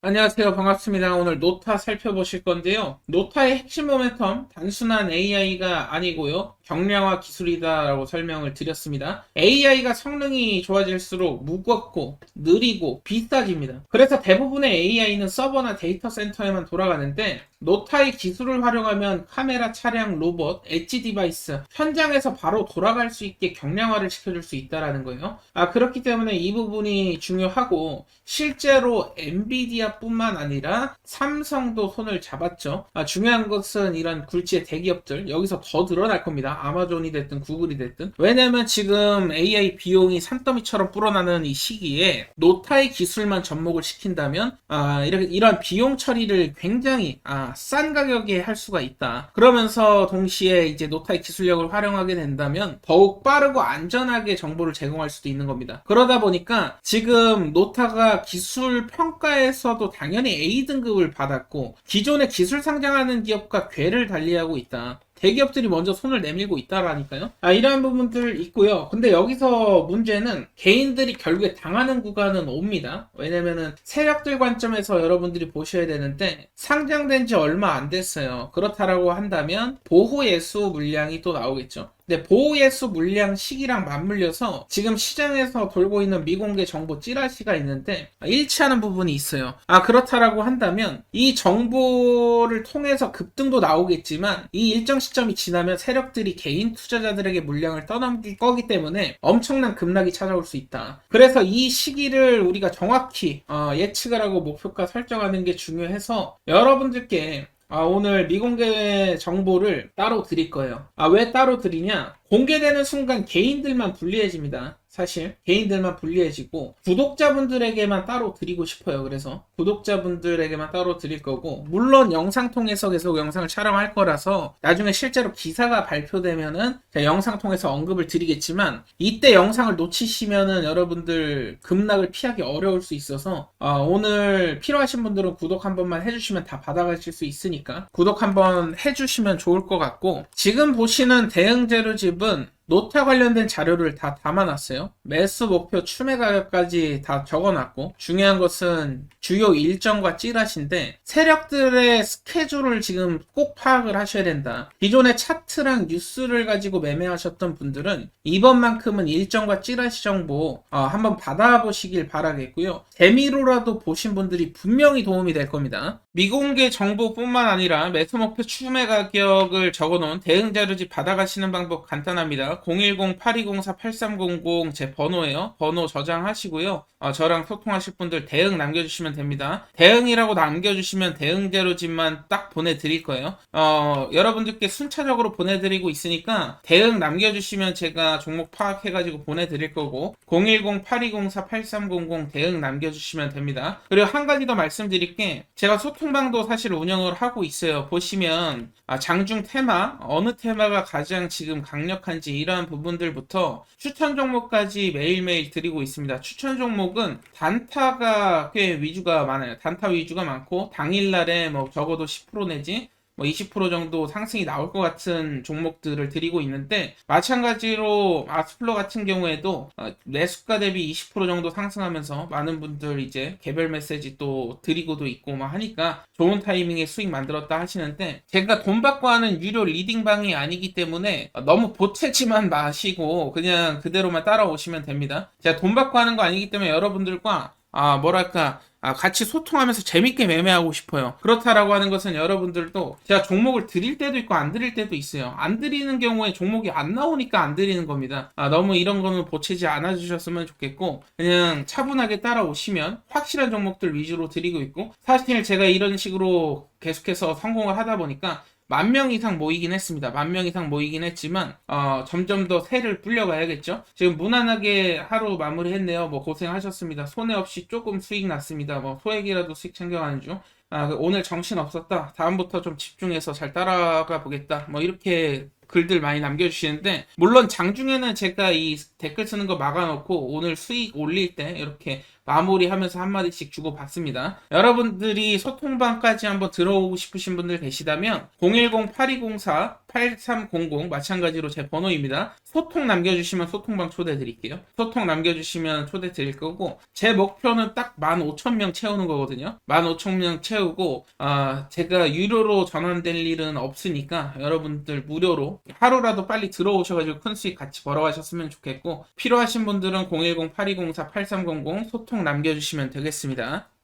안녕하세요. 반갑습니다. 오늘 노타 살펴보실 건데요. 노타의 핵심 모멘텀, 단순한 AI가 아니고요. 경량화 기술이다라고 설명을 드렸습니다. AI가 성능이 좋아질수록 무겁고 느리고 비싸집니다. 그래서 대부분의 AI는 서버나 데이터 센터에만 돌아가는데 노타의 기술을 활용하면 카메라, 차량, 로봇, 엣지 디바이스 현장에서 바로 돌아갈 수 있게 경량화를 시켜줄 수 있다라는 거예요. 아 그렇기 때문에 이 부분이 중요하고 실제로 엔비디아 뿐만 아니라 삼성도 손을 잡았죠. 아, 중요한 것은 이런 굴지의 대기업들 여기서 더 늘어날 겁니다. 아마존이 됐든 구글이 됐든 왜냐면 지금 AI 비용이 산더미처럼 불어나는 이 시기에 노타의 기술만 접목을 시킨다면 아 이렇게 이런 비용 처리를 굉장히 아, 싼 가격에 할 수가 있다. 그러면서 동시에 이제 노타의 기술력을 활용하게 된다면 더욱 빠르고 안전하게 정보를 제공할 수도 있는 겁니다. 그러다 보니까 지금 노타가 기술 평가에서도 당연히 A 등급을 받았고 기존의 기술 상장하는 기업과 궤를 달리하고 있다. 대기업들이 먼저 손을 내밀고 있다라니까요. 아, 이러한 부분들 있고요. 근데 여기서 문제는 개인들이 결국에 당하는 구간은 옵니다. 왜냐면은 세력들 관점에서 여러분들이 보셔야 되는데 상장된 지 얼마 안 됐어요. 그렇다라고 한다면 보호 예수 물량이 또 나오겠죠. 근데 보호예수 물량 시기랑 맞물려서 지금 시장에서 돌고 있는 미공개 정보 찌라시가 있는데 일치하는 부분이 있어요. 아 그렇다라고 한다면 이 정보를 통해서 급등도 나오겠지만 이 일정 시점이 지나면 세력들이 개인 투자자들에게 물량을 떠넘길 거기 때문에 엄청난 급락이 찾아올 수 있다. 그래서 이 시기를 우리가 정확히 어, 예측을 하고 목표가 설정하는 게 중요해서 여러분들께 아, 오늘 미공개 정보를 따로 드릴 거예요. 아, 왜 따로 드리냐? 공개되는 순간 개인들만 불리해집니다. 사실 개인들만 불리해지고 구독자분들에게만 따로 드리고 싶어요. 그래서 구독자분들에게만 따로 드릴 거고 물론 영상 통해서 계속 영상을 촬영할 거라서 나중에 실제로 기사가 발표되면은 영상 통해서 언급을 드리겠지만 이때 영상을 놓치시면은 여러분들 급락을 피하기 어려울 수 있어서 아, 오늘 필요하신 분들은 구독 한 번만 해주시면 다 받아가실 수 있으니까 구독 한번 해주시면 좋을 것 같고 지금 보시는 대응 재료집은 노타 관련된 자료를 다 담아놨어요. 매수 목표 추매 가격까지 다 적어놨고 중요한 것은 주요 일정과 찌라시인데 세력들의 스케줄을 지금 꼭 파악을 하셔야 된다. 기존의 차트랑 뉴스를 가지고 매매하셨던 분들은 이번만큼은 일정과 찌라시 정보 어, 한번 받아보시길 바라겠고요. 재미로라도 보신 분들이 분명히 도움이 될 겁니다. 미공개 정보뿐만 아니라 매수 목표 추매 가격을 적어놓은 대응 자료집 받아가시는 방법 간단합니다. 010-8204-8300 제 번호예요. 번호 저장하시고요. 어, 저랑 소통하실 분들 대응 남겨주시면 됩니다. 대응이라고 남겨주시면 대응 자료집만 딱 보내드릴 거예요. 어, 여러분들께 순차적으로 보내드리고 있으니까 대응 남겨주시면 제가 종목 파악해가지고 보내드릴 거고 010-8204-8300 대응 남겨주시면 됩니다. 그리고 한 가지 더 말씀드릴 게 제가 소통방도 사실 운영을 하고 있어요. 보시면 아, 장중 테마 어느 테마가 가장 지금 강력한지 이러한 부분들부터 추천 종목까지 매일매일 드리고 있습니다. 추천 종목은 단타가 꽤 위주가 많아요. 단타 위주가 많고 당일날에 뭐 적어도 10% 내지 뭐 20% 정도 상승이 나올 것 같은 종목들을 드리고 있는데 마찬가지로 아스플러 같은 경우에도 어, 매수가 대비 20% 정도 상승하면서 많은 분들 이제 개별 메시지 또 드리고도 있고 막 하니까 좋은 타이밍에 수익 만들었다 하시는데 제가 돈 받고 하는 유료 리딩방이 아니기 때문에 너무 보채지만 마시고 그냥 그대로만 따라오시면 됩니다. 제가 돈 받고 하는 거 아니기 때문에 여러분들과 아 뭐랄까 아, 같이 소통하면서 재밌게 매매하고 싶어요. 그렇다라고 하는 것은 여러분들도 제가 종목을 드릴 때도 있고 안 드릴 때도 있어요. 안 드리는 경우에 종목이 안 나오니까 안 드리는 겁니다. 아, 너무 이런 거는 보채지 않아 주셨으면 좋겠고 그냥 차분하게 따라오시면 확실한 종목들 위주로 드리고 있고 사실 제가 이런 식으로 계속해서 성공을 하다 보니까 만 명 이상 모이긴 했습니다. 만 명 이상 모이긴 했지만 어, 점점 더 새를 불려가야겠죠. 지금 무난하게 하루 마무리했네요. 뭐 고생하셨습니다. 손해 없이 조금 수익 났습니다. 뭐 소액이라도 수익 챙겨가는 중. 아, 그 오늘 정신 없었다. 다음부터 좀 집중해서 잘 따라가 보겠다. 뭐 이렇게 글들 많이 남겨주시는데 물론 장중에는 제가 이 댓글 쓰는 거 막아놓고 오늘 수익 올릴 때 이렇게 마무리하면서 한마디씩 주고 받습니다. 여러분들이 소통방까지 한번 들어오고 싶으신 분들 계시다면 010-8204-8300 마찬가지로 제 번호입니다. 소통 남겨주시면 소통방 초대 드릴게요. 소통 남겨주시면 초대 드릴 거고 제 목표는 딱 15,000명 채우는 거거든요. 15,000명 채우고 아, 제가 유료로 전환될 일은 없으니까 여러분들 무료로 하루라도 빨리 들어오셔가지고 큰 수익 같이 벌어가셨으면 좋겠고 필요하신 분들은 010-8204-8300 소통 남겨주시면 되겠습니다.